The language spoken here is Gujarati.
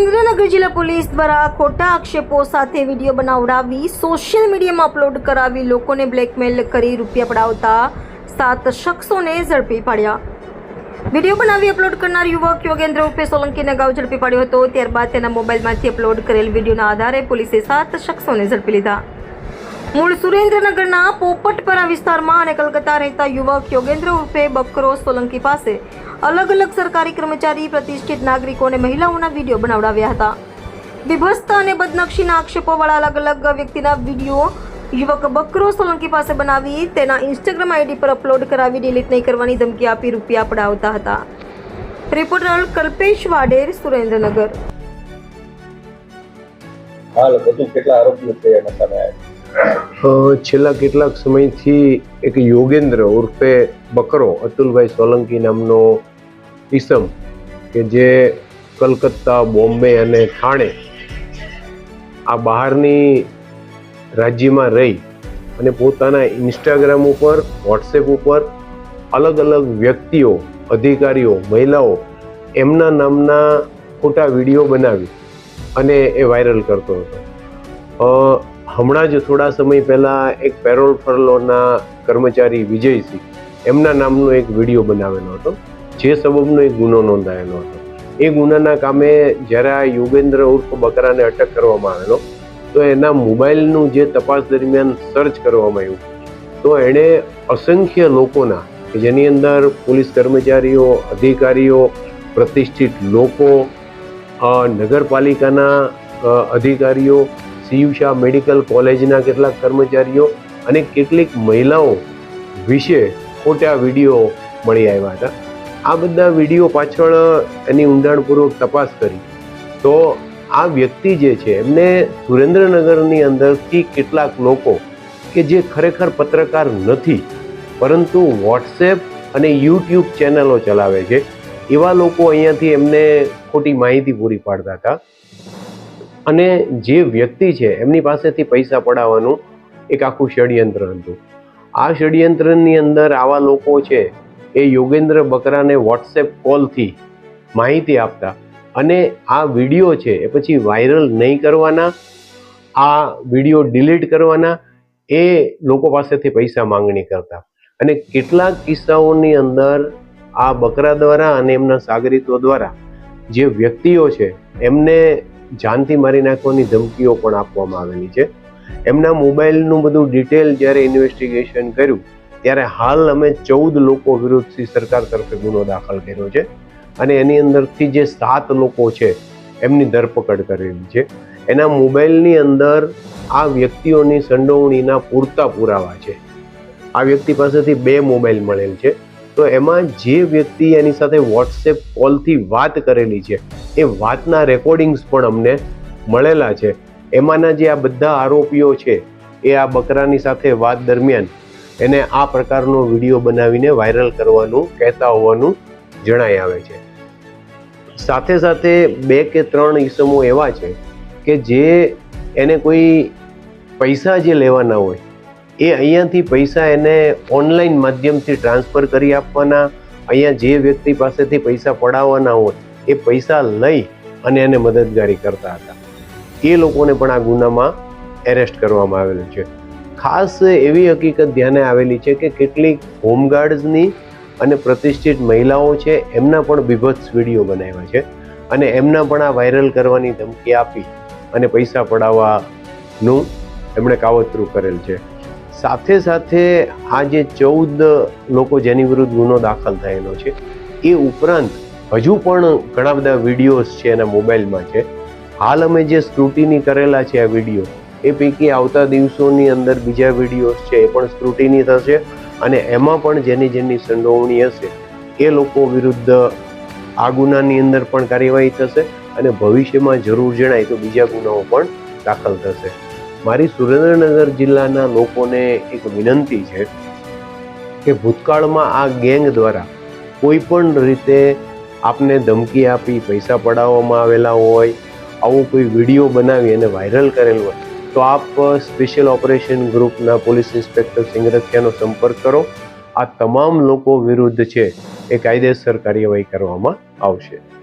સુરેન્દ્રનગર જિલ્લા પોલીસ દ્વારા ખોટા આક્ષેપો સાથે વીડિયો બનાવડાવી સોશિયલ મીડિયામાં અપલોડ કરાવી લોકોને બ્લેકમેલ કરી રૂપિયા પડાવતા સાત શખ્સોને ઝડપી પાડ્યા. વીડિયો બનાવી અપલોડ કરનાર યુવક યોગેન્દ્ર ઉર્ફે સોલંકીને અગાઉ ઝડપી પાડ્યો હતો. ત્યારબાદ તેના મોબાઈલમાંથી અપલોડ કરેલ વિડીયોના આધારે પોલીસે સાત શખ્સોને ઝડપી લીધા. મૂળ સુરેન્દ્રનગરના પોપટપરા વિસ્તારમાં અને કલકત્તા રહેતા યુવક યોગેન્દ્ર ઉર્ફે બકરો સોલંકી પાસે અલગ અલગ સરકારી કર્મચારી પ્રતિષ્ઠિત નાગરિકો અને મહિલાઓના વીડિયો બનાવડાવ્યા હતા. વિભસ્ત અને બદનક્ષીના આક્ષેપોવાળા અલગ અલગ વ્યક્તિના વીડિયો યુવક બકરો સોલંકી પાસે બનાવી તેના ઇન્સ્ટાગ્રામ આઈડી પર અપલોડ કરાવી ડિલીટ નહીં કરવાની ધમકી આપી રૂપિયા પડાવતા હતા. રિપોર્ટર કલ્પેશ વાડેર સુરેન્દ્રનગર. હાલ વધુ કેટલા આરોપીઓ છે એના સામે આવ્યા છેલ્લા કેટલાક સમયથી એક યોગેન્દ્ર ઉર્ફે બકરો અતુલભાઈ સોલંકી નામનો ઈસમ કે જે કલકત્તા, બોમ્બે અને થાણે આ બહારની રાજ્યમાં રહી અને પોતાના ઇન્સ્ટાગ્રામ ઉપર, વોટ્સએપ ઉપર અલગ અલગ વ્યક્તિઓ, અધિકારીઓ, મહિલાઓ એમના નામના ખોટા વીડિયો બનાવી અને એ વાયરલ કરતો હતો. હમણાં જ થોડા સમય પહેલાં એક પેરોલ ફરલોના કર્મચારી વિજયસિંહ એમના નામનો એક વીડિયો બનાવેલો હતો. જે સબબનો એક ગુનો નોંધાયેલો હતો. એ ગુનાના કામે જ્યારે આ યોગેન્દ્ર ઉર્ફ બકરાને અટક કરવામાં આવેલો, તો એના મોબાઈલનું જે તપાસ દરમિયાન સર્ચ કરવામાં આવ્યું. તો એણે અસંખ્ય લોકોના, કે જેની અંદર પોલીસ કર્મચારીઓ, અધિકારીઓ, પ્રતિષ્ઠિત લોકો નગરપાલિકાના અધિકારીઓ શિવશાહ મેડિકલ કોલેજના કેટલાક કર્મચારીઓ અને કેટલીક મહિલાઓ વિશે ખોટા વીડિયો મળી આવ્યા હતા. આ બધા વીડિયો પાછળ એની ઊંડાણપૂર્વક તપાસ કરી. તો આ વ્યક્તિ જે છે, એમને સુરેન્દ્રનગરની અંદરથી કેટલાક લોકો કે જે ખરેખર પત્રકાર નથી, પરંતુ વોટ્સએપ અને યુટ્યુબ ચેનલો ચલાવે છે, એવા લોકો અહીંયાથી એમને ખોટી માહિતી પૂરી પાડતા હતા. અને જે વ્યક્તિ છે, એમની પાસેથી પૈસા પડાવવાનું એક આખું ષડયંત્ર હતું. આ ષડયંત્રની અંદર આવા લોકો છે એ યોગેન્દ્ર બકરાને વોટ્સએપ કોલથી માહિતી આપતા. અને આ વીડિયો છે એ પછી વાયરલ નહીં કરવાના, આ વીડિયો ડિલીટ કરવાના, એ લોકો પાસેથી પૈસા માંગણી કરતા. અને કેટલાક કિસ્સાઓની અંદર આ બકરા દ્વારા અને એમના સાગરીતો દ્વારા જે વ્યક્તિઓ છે, એમને જાનથી મારી નાખવાની ધમકીઓ પણ આપવામાં આવેલી છે. એમના મોબાઈલનું બધું ડિટેલ જ્યારે ઇન્વેસ્ટિગેશન કર્યું ત્યારે હાલ અમે ચૌદ લોકો વિરુદ્ધથી સરકાર તરફે ગુનો દાખલ કર્યો છે અને એની અંદરથી જે સાત લોકો છે, એમની ધરપકડ કરેલી છે. એના મોબાઈલની અંદર આ વ્યક્તિઓની સંડોવણીના પૂરતા પુરાવા છે. આ વ્યક્તિ પાસેથી બે મોબાઈલ મળેલ છે. તો એમાં જે વ્યક્તિ એની સાથે વોટ્સએપ કોલથી વાત કરેલી છે, એ વાતના રેકોર્ડિંગ્સ પણ અમને મળેલા છે. એમાંના જે આ બધા આરોપીઓ છે, એ આ બકરાની સાથે વાત દરમિયાન એને આ પ્રકારનો વીડિયો બનાવીને વાયરલ કરવાનું, કહેતા હોવાનું જણાઈ આવે છે. સાથે સાથે બે કે ત્રણ ઈસમો એવા છે કે જે એને કોઈ પૈસા જે લેવાના હોય, એ અહીંયાથી પૈસા એને ઓનલાઈન માધ્યમથી ટ્રાન્સફર કરી આપવાના, અહીંયા જે વ્યક્તિ પાસેથી પૈસા પડાવવાના હોય, એ પૈસા લઈ અને એને મદદગારી કરતા હતા. એ લોકોને પણ આ ગુનામાં એરેસ્ટ કરવામાં આવેલું છે. ખાસ એવી હકીકત ધ્યાને આવેલી છે કે કેટલીક હોમગાર્ડ્સની અને પ્રતિષ્ઠિત મહિલાઓ છે, એમના પણ બીભત્સ વીડિયો બનાવ્યા છે અને એમના પણ આ વાયરલ કરવાની ધમકી આપી અને પૈસા પડાવવાનું એમણે કાવતરું કરેલ છે. સાથે સાથે આ જે ચૌદ લોકો જેની વિરુદ્ધ ગુનો દાખલ થયેલો છે, એ ઉપરાંત હજુ પણ ઘણા બધા વિડીયોઝ છે એના મોબાઈલમાં છે. હાલ અમે જે સ્ક્રુટીની કરેલા છે આ વીડિયો એ પૈકી આવતા દિવસોની અંદર બીજા વિડીયોઝ છે, એ પણ સ્ક્રુટિની થશે અને એમાં પણ જેની જેની સંડોવણી હશે, એ લોકો વિરુદ્ધ આ ગુનાની અંદર પણ કાર્યવાહી થશે અને ભવિષ્યમાં જરૂર જણાય તો બીજા ગુનાઓ પણ દાખલ થશે. મારી સુરેન્દ્રનગર જિલ્લાના લોકોને એક વિનંતી છે કે ભૂતકાળમાં આ ગેંગ દ્વારા કોઈ પણ રીતે આપને ધમકી આપી, પૈસા પડાવવામાં આવેલા હોય, આવો કોઈ વીડિયો બનાવી અને વાયરલ કરેલ હોય તો આપ સ્પેશિયલ ઓપરેશન ગ્રુપના પોલીસ ઇન્સ્પેક્ટર સિંગરખિયાનો સંપર્ક કરો. આ તમામ લોકો વિરુદ્ધ છે. એ કાયદેસર કાર્યવાહી કરવામાં આવશે.